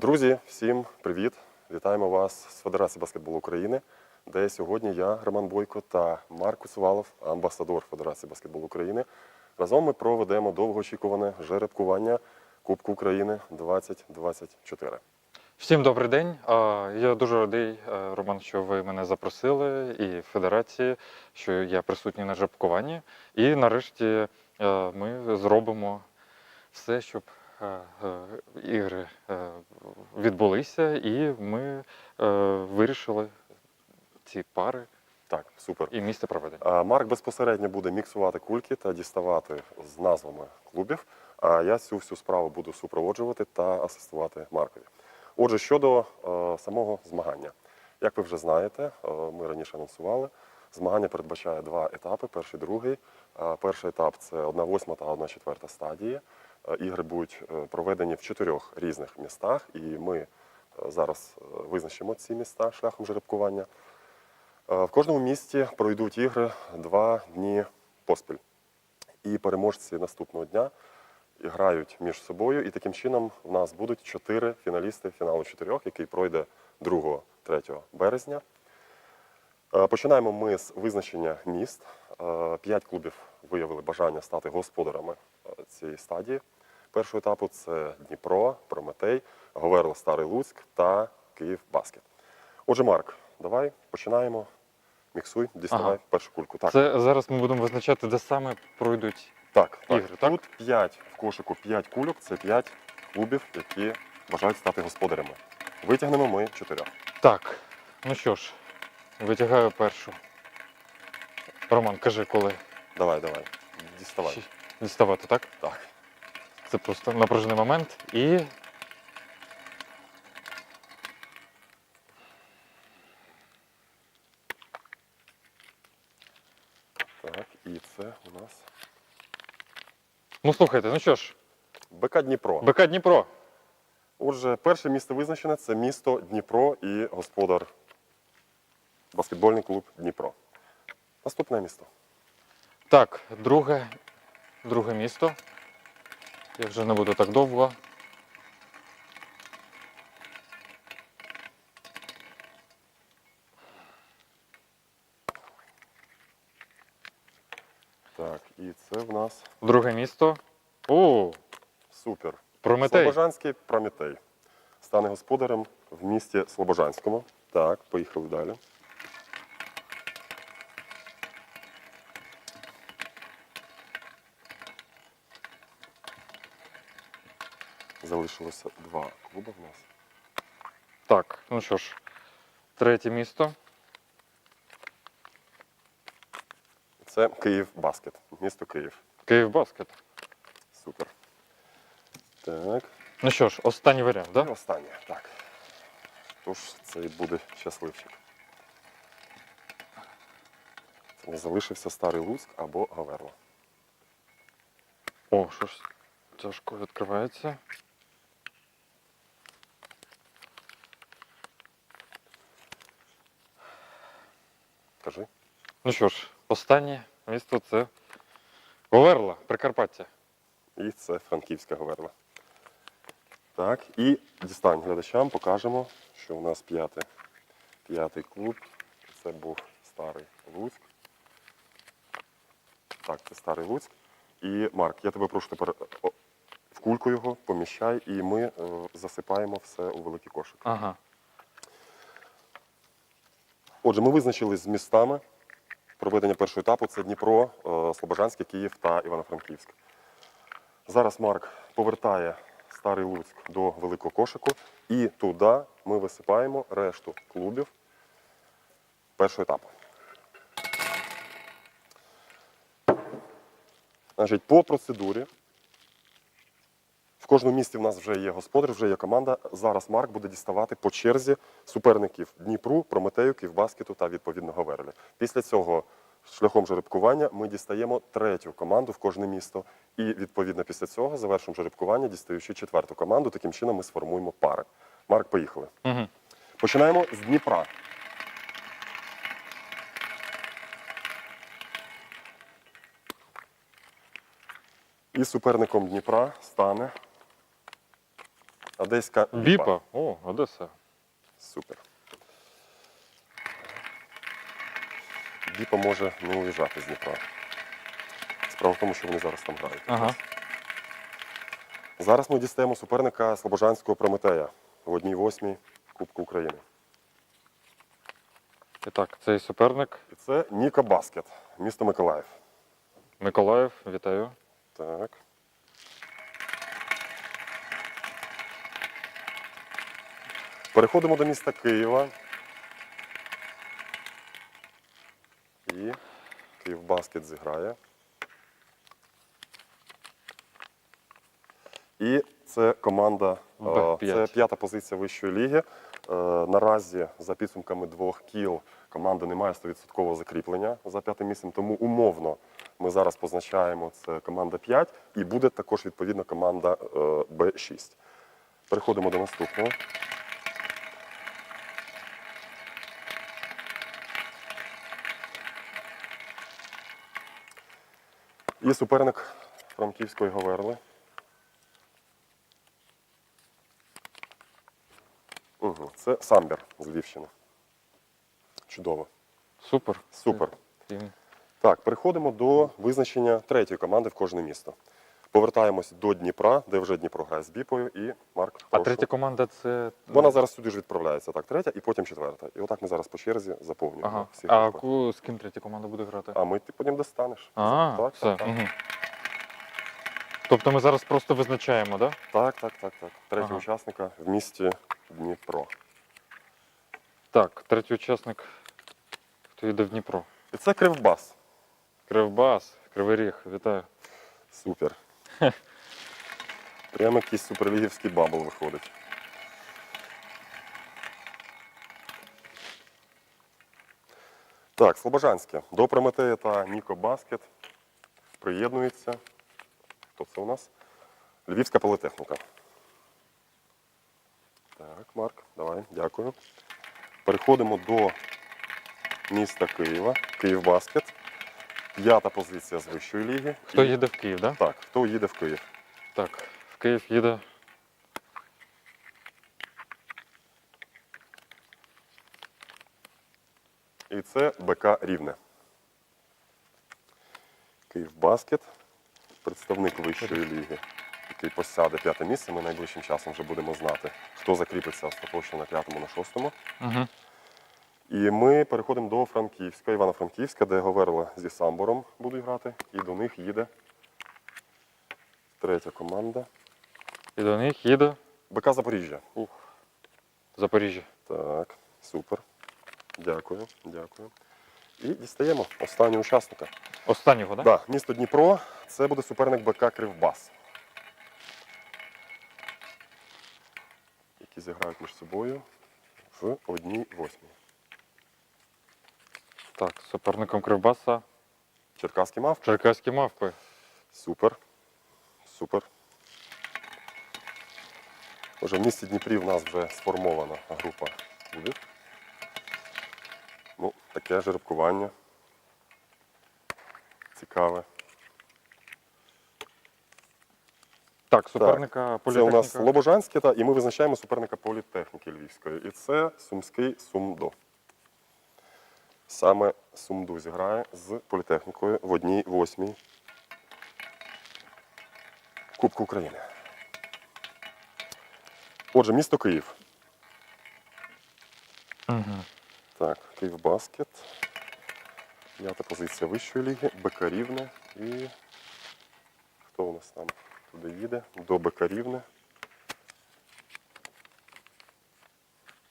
Друзі, всім привіт! Вітаємо вас з Федерації баскетболу України, де сьогодні я, Роман Бойко та Марк Куцувалов, амбасадор Федерації баскетболу України. Разом ми проведемо довгоочікуване жеребкування Кубку України 2024. Всім добрий день. Я дуже радий, е, Роман, що ви мене запросили і Федерації, що я присутній на жеребкуванні. І нарешті е, ми зробимо все, щоб ігри е, відбулися, і ми е, вирішили ці пари Так, супер. і місце проведення. Марк безпосередньо буде міксувати кульки та діставати з назвами клубів. А я цю всю справу буду супроводжувати та асистувати Маркові. Отже, щодо е, самого змагання, як ви вже знаєте, е, ми раніше анонсували. Змагання передбачає два етапи: перший, другий. Е, перший етап це 1 восьма та 1 четверта стадії. Е, ігри будуть е, проведені в чотирьох різних містах, і ми е, зараз визначимо ці міста шляхом жеребкування. В кожному місті пройдуть ігри два дні поспіль. І переможці наступного дня грають між собою. І таким чином в нас будуть чотири фіналісти фіналу чотирьох, який пройде 2-3 березня. Починаємо ми з визначення міст. П'ять клубів виявили бажання стати господарами цієї стадії. Першого етапу це Дніпро, Прометей, Говерло Старий Луцьк та Київ Баскет. Отже, Марк, давай починаємо. Міксуй, діставай Ага. першу кульку. Так, Це зараз ми будемо визначати, де саме пройдуть. так, так. ігри, так? Тут 5 в кошику 5 кульок, це 5 клубів, які бажають стати господарями. Витягнемо ми чотирьох. Так, ну що ж, витягаю першу. Роман, кажи, коли Давай, давай. Діставай. Діставати, так? Так. Це просто напружений момент. І Так, і це у нас ну слухайте, ну що ж, БК Дніпро. БК Дніпро. Отже, перше місце визначене це місто Дніпро і господар баскетбольний клуб Дніпро. Наступне місто. Так, друге, друге місто. Я вже не буду так довго. Так, і це в нас Друге місто. О, супер. Прометей. Слобожанський Прометей. Стане господарем в місті Слобожанському. Так, поїхали далі. Залишилося два клуби в нас. Так, ну що ж, третє місто. Це Київ Баскет. Місто Київ. Київ Баскет. Супер. Так. Ну що ж, останній варіант, так? Да? останнє. Так. Тож це і буде щасливчик. Це не залишився старий Луцьк або Говерло. О, що ж тяжко відкривається. Кажи. Ну що ж, останнє місто це Говерла, Прикарпаття. І це Франківська Говерла. Так, і дістань глядачам, покажемо, що у нас п'яте, п'ятий клуб. Це був старий Луцьк. Так, це старий Луцьк. І Марк, я тебе прошу тепер в кульку його поміщай, і ми е, засипаємо все у великий кошик. Ага. Отже, ми визначились з містами проведення першого етапу це Дніпро, е, Слобожанське, Київ та Івано-Франківськ. Зараз Марк повертає старий Луцьк до великого кошику, і туди ми висипаємо решту клубів першого етапу. Значить, по процедурі. В кожному місті в нас вже є господар, вже є команда. Зараз Марк буде діставати по черзі суперників Дніпру, Прометею, Київбаскету та відповідно Говерлі. Після цього шляхом жеребкування ми дістаємо третю команду в кожне місто. І відповідно після цього завершимо жеребкування, дістаючи четверту команду. Таким чином ми сформуємо пари. Марк, поїхали. Угу. Починаємо з Дніпра. І суперником Дніпра стане Одеська. Біпа. О, Одеса. Супер. Біпа може не уїжджати з Дніпра. Справа в тому, що вони зараз там грають. Ага. Зараз ми дістаємо суперника Слобожанського Прометея в одній восьмій Кубку України. І так, цей суперник І це Ніка Баскет, місто Миколаїв. Миколаїв. Вітаю. Так. Переходимо до міста Києва. І Київбаскет зіграє. І це команда, е, Б5. це п'ята позиція вищої ліги. Е, Наразі за підсумками двох кіл команда не має 100% закріплення за п'ятим місцем, тому умовно ми зараз позначаємо це команда 5 і буде також відповідно команда е, Б6. Переходимо до наступного. І суперник Франківської Говерли. Угу. Це Самбір з Львівщини. Чудово. Супер. Супер. Так, переходимо до визначення третьої команди в кожне місто. Повертаємось до Дніпра, де вже Дніпро грає з Біпою, і Марк. А прошу. третя команда це. Вона зараз сюди ж відправляється. Так, третя і потім четверта. І отак ми зараз по черзі заповнюємо Ага. всі А групи. ку- з ким третя команда буде грати? А ми ти потім достанеш. А, так, все. так, так. Угу. Тобто ми зараз просто визначаємо, так? Да? Так, так, так, так. Третього Ага. учасника в місті Дніпро. Так, третій учасник. Хто йде в Дніпро? І це Кривбас. Кривбас, Кривий Ріг, вітаю. Супер. Прямо якийсь суперлігівський бабл виходить. Так, Слобожанське. До Прометея та Ніко Баскет приєднується. Хто це у нас? Львівська політехніка. Так, Марк, давай, дякую. Переходимо до міста Києва. Київбаскет. П'ята позиція з вищої ліги. Хто І- їде в Київ, так? Да? Так, хто їде в Київ? Так, в Київ їде. І це БК Рівне. Київбаскет, представник вищої ліги, який посяде п'яте місце. Ми найближчим часом вже будемо знати, хто закріпиться остаточно на п'ятому, на шостому. Угу. І ми переходимо до Франківська, Івано-Франківська, де Говерла зі Самбором будуть грати. І до них їде третя команда. І до них їде БК Запоріжжя. Ух. Запоріжжя. Так, супер. Дякую, дякую. І дістаємо останнього учасника. Останнього, так? Да, місто Дніпро це буде суперник БК Кривбас. Які зіграють між собою в одній восьмій. Так, суперником Кривбаса Черкаський мав. Черкаські мавпи. Супер. Супер. Отже, в місті Дніпрі в нас вже сформована група клубів. Ну, таке жеребкування. Цікаве. Так, суперника Це у політехніка. нас Лобожанське, та, і ми визначаємо суперника політехніки Львівської. І це Сумський Сумдо. Саме Сумду зіграє з політехнікою в одній восьмій Кубку України. Отже, місто Київ. Угу. Так, Київбаскет. П'ята позиція вищої ліги, Бекарівне і. Хто у нас там туди їде? До Бекарівне.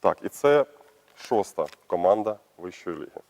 Так, і це шоста команда вищої ліги.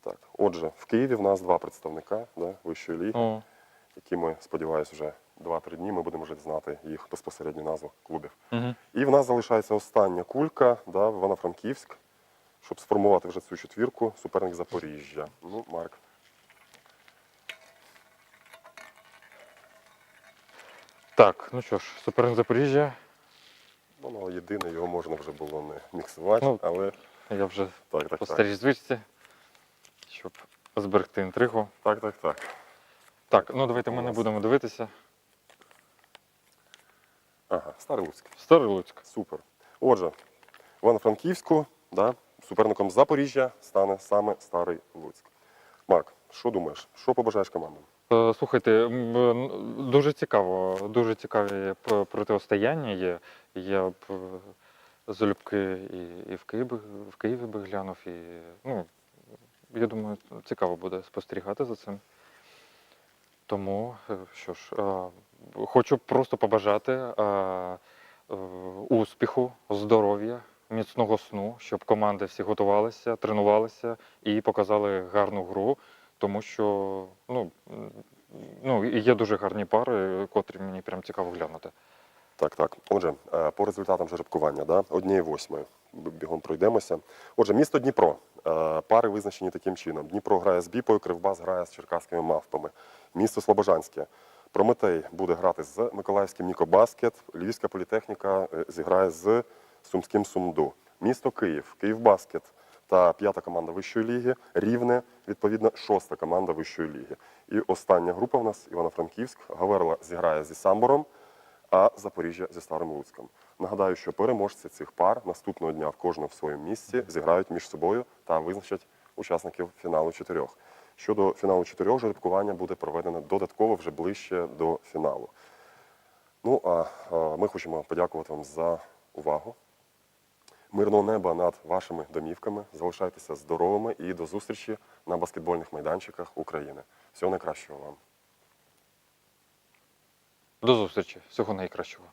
Так, отже, в Києві в нас два представника да, вищої ліги, О, які ми, сподіваюся, вже 2-3 дні ми будемо вже знати їх безпосередню назву клубів. угу. І в нас залишається остання кулька да, в Івано-Франківськ, щоб сформувати вже цю четвірку, суперник Запоріжжя. Ну, Марк. Так, ну що ж, суперник Запоріжжя. Воно єдине, його можна вже було не міксувати, Ну, але Я вже так, так, по так. старій звичці, щоб зберегти інтригу. Так, так, так. Так, ну давайте ми не будемо дивитися. Ага, Старий Луцьк. Старий Луцьк. Супер. Отже, в Івано-Франківську, да, суперником Запоріжжя стане саме Старий Луцьк. Марк, що думаєш? Що побажаєш командам? Е, Слухайте, дуже цікаво, дуже цікаві протистояння є. Я б е, залюбки і, і в Києві, в Києві би глянув, і ну, я думаю, цікаво буде спостерігати за цим. Тому, е, що ж, хочу просто побажати успіху, здоров'я, міцного сну, щоб команди всі готувалися, тренувалися і показали гарну гру, тому що ну, ну, є дуже гарні пари, котрі мені прям цікаво глянути. Так, так. Отже, е, по результатам жеребкування, да, однієї восьмої. Бігом пройдемося. Отже, місто Дніпро. Е, Пари визначені таким чином. Дніпро грає з Біпою, Кривбас грає з черкаськими мавпами. Місто Слобожанське. Прометей буде грати з Миколаївським Нікобаскет. Львівська політехніка е, зіграє з Сумським Сумду. Місто Київ, Київбаскет та п'ята команда вищої ліги. Рівне, відповідно, шоста команда вищої ліги. І остання група в нас Івано-Франківськ. Гаверла зіграє зі Самбором а Запоріжжя зі Старим Луцьком. Нагадаю, що переможці цих пар наступного дня в кожному в своєму місці зіграють між собою та визначать учасників фіналу чотирьох. Щодо фіналу чотирьох, жеребкування буде проведено додатково вже ближче до фіналу. Ну а ми хочемо подякувати вам за увагу. Мирного неба над вашими домівками. Залишайтеся здоровими і до зустрічі на баскетбольних майданчиках України. Всього найкращого вам. До зустрічі, всього найкращого.